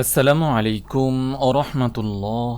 আসসালামু আলাইকুম ওরহমাতুল্লাহ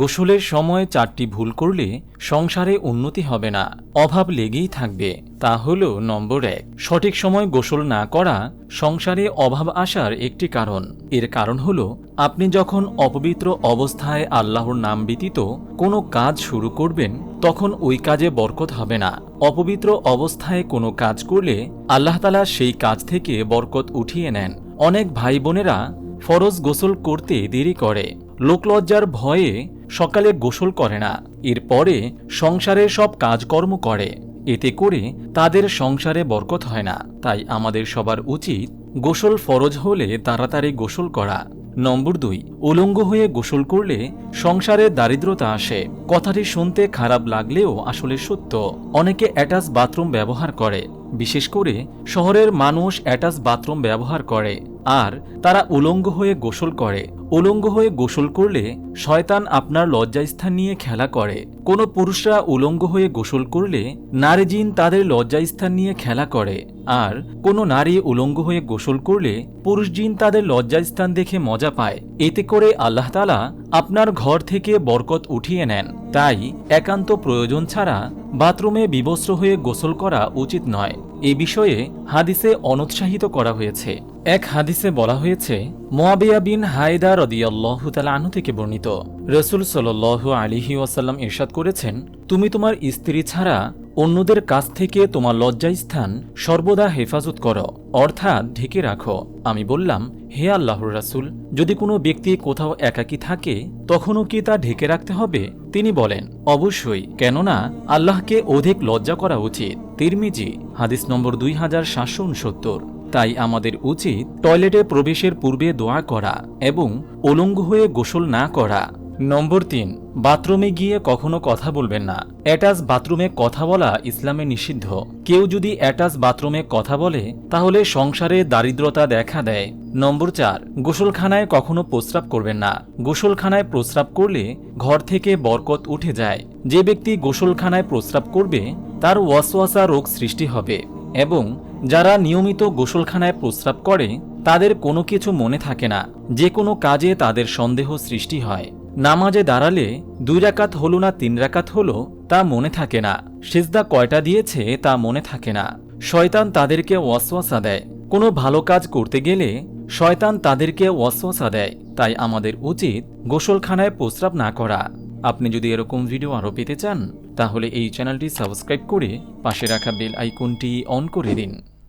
গোসলের সময় চারটি ভুল করলে সংসারে উন্নতি হবে না, অভাব লেগেই থাকবে, তা হল নম্বর এক। সঠিক সময় গোসল না করা সংসারে অভাব আসার একটি কারণ। এর কারণ হল, আপনি যখন অপবিত্র অবস্থায় আল্লাহর নাম ব্যতীত কোনো কাজ শুরু করবেন, তখন ওই কাজে বরকত হবে না। অপবিত্র অবস্থায় কোনো কাজ করলে আল্লাহতালা সেই কাজ থেকে বরকত উঠিয়ে নেন। অনেক ভাই বোনেরা ফরজ গোসল করতে দেরি করে। লোকলজ্জার ভয়ে সকালে গোসল করে না। এরপরে সংসারের সব কাজকর্ম করে। এতে করে তাদের সংসারে বরকত হয় না। তাই আমাদের সবার উচিত গোসল ফরজ হলে তাড়াতাড়ি গোসল করা। নম্বর দুই, উলঙ্গ হয়ে গোসল করলে সংসারে দারিদ্রতা আসে। কথাটি শুনতে খারাপ লাগলেও আসলে সত্য। অনেকে অ্যাটাচ বাথরুম ব্যবহার করে। বিশেষ করে শহরের মানুষ অ্যাটাচ বাথরুম ব্যবহার করে, আর তারা উলঙ্গ হয়ে গোসল করে। উলঙ্গ হয়ে গোসল করলে শয়তান আপনার লজ্জাস্থান নিয়ে খেলা করে। কোনো পুরুষরা উলঙ্গ হয়ে গোসল করলে নারী জিন তাদের লজ্জাস্থান নিয়ে খেলা করে, আর কোনো নারী উলঙ্গ হয়ে গোসল করলে পুরুষ জিন তাদের লজ্জাস্থান দেখে মজা পায়। এতে করে আল্লাহ তালা আপনার ঘর থেকে বরকত উঠিয়ে নেন। তাই একান্ত প্রয়োজন ছাড়া বাথরুমে বিবস্ত্র হয়ে গোসল করা উচিত নয়। এ বিষয়ে হাদিসে অনুৎসাহিত করা হয়েছে। এক হাদিসে বলা হয়েছে মোয়াবিয়া বিন হায়দা রদিয়াল্লাহ আনু থেকে বর্ণিত। রসুল সাল আলিহি ওয়াসাল্লাম ইরশাদ করেছেন, তুমি তোমার স্ত্রী ছাড়া অন্যদের কাছ থেকে তোমার লজ্জাস্থান সর্বদা হেফাজত করো। অর্থাৎ ঢেকে রাখো। আমি বললাম, হে আল্লাহর রাসুল, যদি কোনো ব্যক্তি কোথাও একাকী থাকে, তখনও কি তা ঢেকে রাখতে হবে? তিনি বলেন, অবশ্যই। কেননা, আল্লাহকে অধিক লজ্জা করা উচিত। তিরমিজি, হাদিস নম্বর দুই হাজার সাতশো উনসত্তর। তাই আমাদের উচিত টয়লেটে প্রবেশের পূর্বে দোয়া করা এবং উলঙ্গ হয়ে গোসল না করা। নম্বর তিন, বাথরুমে গিয়ে কখনো কথা বলবেন না। অ্যাটাচ বাথরুমে কথা বলা ইসলামে নিষিদ্ধ। কেউ যদি অ্যাটাচ বাথরুমে কথা বলে, তাহলে সংসারে দারিদ্রতা দেখা দেয়। নম্বর চার, গোসলখানায় কখনো প্রস্রাব করবেন না। গোসলখানায় প্রস্রাব করলে ঘর থেকে বরকত উঠে যায়। যে ব্যক্তি গোসলখানায় প্রস্রাব করবে, তার ওয়াসওয়াসা রোগ সৃষ্টি হবে এবং যারা নিয়মিত গোসলখানায় প্রস্রাব করে, তাদের কোনো কিছু মনে থাকে না। যে কোনো কাজে তাদের সন্দেহ সৃষ্টি হয়। নামাজে দাঁড়ালে দুই রাকাত হলো না তিন রাকাত হলো, তা মনে থাকে না। সিজদা কয়টা দিয়েছে, তা মনে থাকে না। শয়তান তাদেরকে ওয়াসওয়াসা দেয়। কোনো ভালো কাজ করতে গেলে শয়তান তাদেরকে ওয়াসওয়াসা দেয়। তাই আমাদের উচিত গোসলখানায় প্রস্রাব না করা। আপনি যদি এরকম ভিডিও আরও পেতে চান, তাহলে এই চ্যানেলটি সাবস্ক্রাইব করে পাশে রাখা বেল আইকনটি অন করে দিন।